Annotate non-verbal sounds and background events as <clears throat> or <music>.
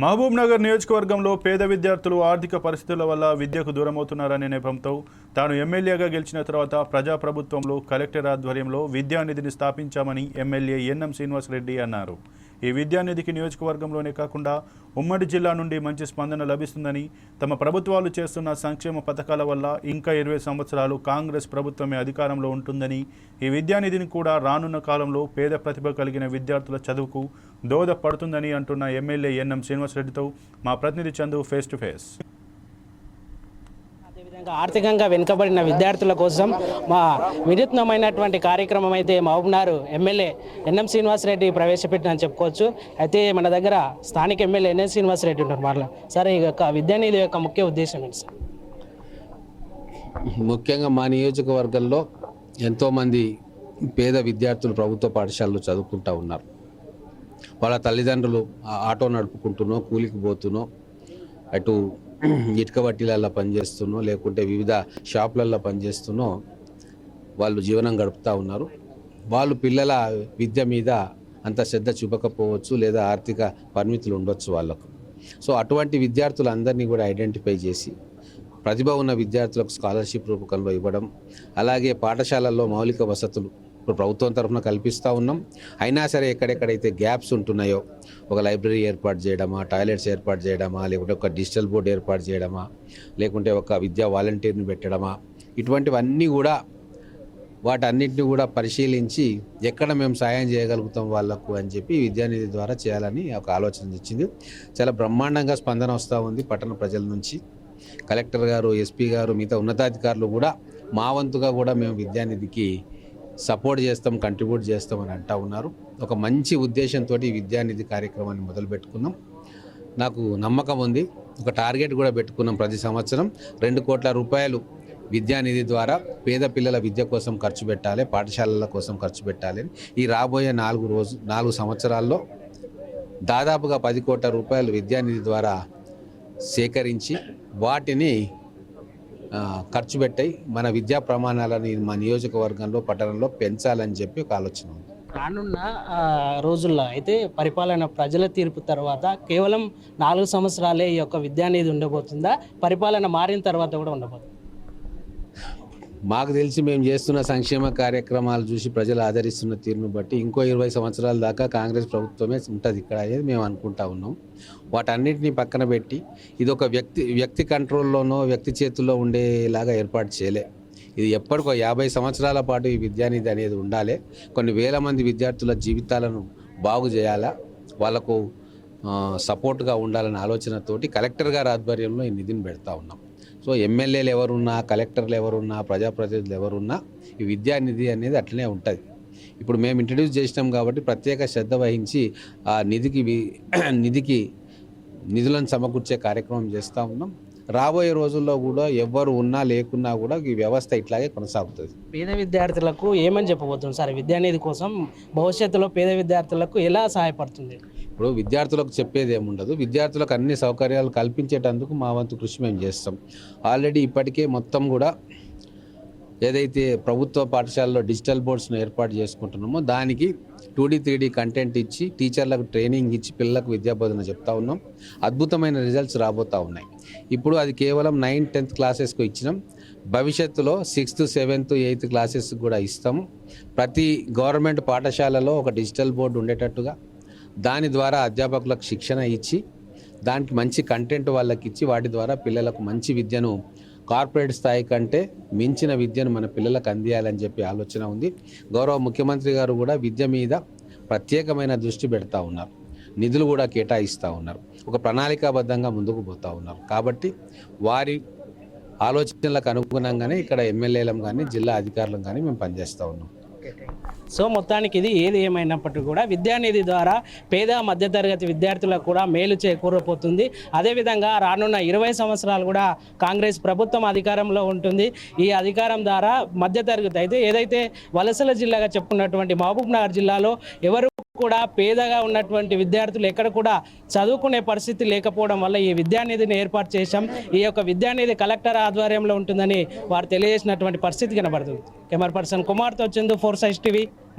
మహబూబ్నగర్ నియోజకవర్గంలో పేద విద్యార్థులు ఆర్థిక పరిస్థితుల వల్ల విద్యకు దూరమవుతున్నారనే నేపథ్యంతో తాను ఎమ్మెల్యేగా గెలిచిన తర్వాత ప్రజాప్రభుత్వంలో కలెక్టర్ ఆధ్వర్యంలో విద్యానిధిని స్థాపించామని ఎమ్మెల్యే ఎన్ఎం శ్రీనివాసరెడ్డి అన్నారు. ఈ విద్యానిధికి నియోజకవర్గంలోనే కాకుండా ఉమ్మడి జిల్లా నుండి మంచి స్పందన లభిస్తుందని తమ ప్రభుత్వాలు చేస్తున్న సంక్షేమ పథకాల వల్ల ఇంకా ఇరవై సంవత్సరాలు కాంగ్రెస్ ప్రభుత్వమే అధికారంలో ఉంటుందని ఈ విద్యానిధిని కూడా రానున్న కాలంలో పేద ప్రతిభ కలిగిన విద్యార్థుల చదువుకు దోహదపడుతుందని అంటున్న ఎమ్మెల్యే ఎన్ఎం శ్రీనివాసరెడ్డితో మా ప్రతినిధి చందు ఫేస్ టు ఫేస్. ఆర్థికంగా వెనుకబడిన విద్యార్థుల కోసం మా వినూత్నమైనటువంటి కార్యక్రమం అయితే మహబూబ్నారు ఎమ్మెల్యే ఎన్ఎం శ్రీనివాసరెడ్డి ప్రవేశపెట్టినని చెప్పుకోవచ్చు. అయితే మన దగ్గర స్థానిక ఎమ్మెల్యే ఎన్ఎం శ్రీనివాసరెడ్డి ఉంటారు మరలా సరే ఈ యొక్క విద్యానిధి యొక్క ముఖ్య ఉద్దేశం ఏంటి సార్? ముఖ్యంగా మా నియోజకవర్గంలో ఎంతోమంది పేద విద్యార్థులు ప్రభుత్వ పాఠశాలలో చదువుకుంటూ ఉన్నారు. వాళ్ళ తల్లిదండ్రులు ఆటో నడుపుకుంటున్నో కూలికి పోతున్నో అటు ఇటుక వట్టిలల్లో పనిచేస్తున్నో లేకుంటే వివిధ షాపులల్లో పనిచేస్తున్నో వాళ్ళు జీవనం గడుపుతూ ఉన్నారు. వాళ్ళు పిల్లల విద్య మీద అంత శ్రద్ధ చూపకపోవచ్చు లేదా ఆర్థిక పరిమితులు ఉండొచ్చు వాళ్ళకు. సో అటువంటి విద్యార్థులందరినీ కూడా ఐడెంటిఫై చేసి ప్రతిభ ఉన్న విద్యార్థులకు స్కాలర్షిప్ రూపకంలో ఇవ్వడం అలాగే పాఠశాలల్లో మౌలిక వసతులు ఇప్పుడు ప్రభుత్వం తరఫున కల్పిస్తూ ఉన్నాం. అయినా సరే ఎక్కడెక్కడైతే గ్యాప్స్ ఉంటున్నాయో ఒక లైబ్రరీ ఏర్పాటు చేయడమా టాయిలెట్స్ ఏర్పాటు చేయడమా లేకుంటే ఒక డిజిటల్ బోర్డు ఏర్పాటు చేయడమా లేకుంటే ఒక విద్యా వాలంటీర్ని పెట్టడమా ఇటువంటివన్నీ కూడా వాటన్నిటిని కూడా పరిశీలించి ఎక్కడ మేము సాయం చేయగలుగుతాం వాళ్ళకు అని చెప్పి విద్యానిధి ద్వారా చేయాలని ఒక ఆలోచన ఇచ్చింది చాలా బ్రహ్మాండంగా స్పందన వస్తూ ఉంది పట్టణ ప్రజల నుంచి. కలెక్టర్ గారు ఎస్పీ గారు మిగతా ఉన్నతాధికారులు కూడా మా వంతుగా కూడా మేము విద్యానిధికి సపోర్ట్ చేస్తాం కంట్రిబ్యూట్ చేస్తాం అని అంటా ఉన్నారు. ఒక మంచి ఉద్దేశంతో ఈ విద్యానిధి కార్యక్రమాన్ని మొదలు పెట్టుకున్నాం నాకు నమ్మకం ఉంది. ఒక టార్గెట్ కూడా పెట్టుకున్నాం ప్రతి సంవత్సరం. రెండు కోట్ల రూపాయలు విద్యానిధి ద్వారా పేద పిల్లల విద్య కోసం ఖర్చు పెట్టాలి పాఠశాలల కోసం ఖర్చు పెట్టాలి. ఈ రాబోయే నాలుగు రోజు నాలుగు సంవత్సరాల్లో దాదాపుగా పది కోట్ల రూపాయలు విద్యానిధి ద్వారా సేకరించి వాటిని ఖర్చు పెట్టాయి. మన విద్యా ప్రమాణాలని మా నియోజకవర్గంలో పట్టణంలో పెంచాలని చెప్పి ఒక ఆలోచన ఉంది. రానున్న రోజుల్లో అయితే పరిపాలన ప్రజల తీర్పు తర్వాత కేవలం నాలుగు సంవత్సరాలే ఈ యొక్క విద్యానిధి ఉండబోతుందా? పరిపాలన మారిన తర్వాత కూడా ఉండబోతుంది? మాకు తెలిసి మేము చేస్తున్న సంక్షేమ కార్యక్రమాలు చూసి ప్రజలు ఆదరిస్తున్న తీరును బట్టి ఇంకో ఇరవై సంవత్సరాల దాకా కాంగ్రెస్ ప్రభుత్వమే ఉంటుంది ఇక్కడ అనేది మేము అనుకుంటా ఉన్నాం. వాటన్నిటిని పక్కన పెట్టి ఇది ఒక వ్యక్తి వ్యక్తి కంట్రోల్లోనో వ్యక్తి చేతుల్లో ఉండేలాగా ఏర్పాటు చేయలే. ఇది ఎప్పటికో యాభై సంవత్సరాల పాటు ఈ విద్యానిధి అనేది ఉండాలి. కొన్ని వేల మంది విద్యార్థుల జీవితాలను బాగు చేయాలా? వాళ్ళకు సపోర్ట్గా ఉండాలనే ఆలోచనతోటి కలెక్టర్ గారి ఆధ్వర్యంలో ఈ నిధిని పెడతా ఉన్నాం. సో ఎమ్మెల్యేలు ఎవరున్నా కలెక్టర్లు ఎవరున్నా ప్రజాప్రతినిధులు ఎవరున్నా ఈ విద్యానిధి అనేది అట్లనే ఉంటుంది. ఇప్పుడు మేము ఇంట్రడ్యూస్ చేసినాం కాబట్టి ప్రత్యేక శ్రద్ధ వహించి ఆ నిధికి <clears throat> నిధికి నిధులను సమకూర్చే కార్యక్రమం చేస్తూ ఉన్నాం. రాబోయే రోజుల్లో కూడా ఎవ్వరు ఉన్నా లేకున్నా కూడా ఈ వ్యవస్థ ఇట్లాగే కొనసాగుతుంది. పేద విద్యార్థులకు ఏమని చెప్పబోతుంది సార్? విద్యానిధి కోసం భవిష్యత్తులో పేద విద్యార్థులకు ఎలా సహాయపడుతుంది? ఇప్పుడు విద్యార్థులకు చెప్పేది ఏముండదు. విద్యార్థులకు అన్ని సౌకర్యాలు కల్పించేటందుకు మా వంతు కృషి మేము చేస్తాం. ఆల్రెడీ ఇప్పటికే మొత్తం కూడా ఏదైతే ప్రభుత్వ పాఠశాలలో డిజిటల్ బోర్డ్స్ను ఏర్పాటు చేసుకుంటున్నామో దానికి two D three D content ఇచ్చి టీచర్లకు ట్రైనింగ్ ఇచ్చి పిల్లలకు విద్యాబోధన చెప్తా ఉన్నాం. అద్భుతమైన రిజల్ట్స్ రాబోతూ ఉన్నాయి. ఇప్పుడు అది కేవలం నైన్త్ టెన్త్ క్లాసెస్కు ఇచ్చినాం. భవిష్యత్తులో సిక్స్త్ సెవెంత్ ఎయిత్ క్లాసెస్ కూడా ఇస్తాము ప్రతి గవర్నమెంట్ పాఠశాలలో ఒక డిజిటల్ బోర్డు ఉండేటట్టుగా దాని ద్వారా అధ్యాపకులకు శిక్షణ ఇచ్చి దానికి మంచి కంటెంట్ వాళ్ళకి ఇచ్చి వాటి ద్వారా పిల్లలకు మంచి విద్యను కార్పొరేట్ స్థాయి కంటే మించిన విద్యను మన పిల్లలకు అందియాలని చెప్పి ఆలోచన ఉంది. గౌరవ ముఖ్యమంత్రి గారు కూడా విద్య మీద ప్రత్యేకమైన దృష్టి పెడతా ఉన్నారు. నిధులు కూడా కేటాయిస్తూ ఉన్నారు. ఒక ప్రణాళికాబద్ధంగా ముందుకు పోతూ ఉన్నారు. కాబట్టి వారి ఆలోచనలకు అనుగుణంగానే ఇక్కడ ఎమ్మెల్యేలం కానీ జిల్లా అధికారులం కానీ మేము పనిచేస్తూ ఉన్నాం. సో మొత్తానికి ఇది ఏది ఏమైనప్పటికీ కూడా విద్యానిధి ద్వారా పేద మధ్యతరగతి విద్యార్థులకు కూడా మేలు చేకూరపోతుంది అదేవిధంగా రానున్న ఇరవై సంవత్సరాలు కూడా కాంగ్రెస్ ప్రభుత్వం అధికారంలో ఉంటుంది. ఈ అధికారం ద్వారా మధ్యతరగతి అయితే ఏదైతే వలసల జిల్లాగా చెప్పుకున్నటువంటి మహబూబ్నగర్ జిల్లాలో ఎవరు కూడా పేదగా ఉన్నటువంటి విద్యార్థులు ఎక్కడ కూడా చదువుకునే పరిస్థితి లేకపోవడం వల్ల ఈ విద్యానిధిని ఏర్పాటు చేశాం. ఈ యొక్క విద్యానిధి కలెక్టర్ ఆధ్వర్యంలో ఉంటుందని వారు తెలియజేసినటువంటి పరిస్థితి కనబడుతుంది. కెమెరా పర్సన్ కుమార్తో వచ్చింది ఫోర్ సైజ్ టీవీ.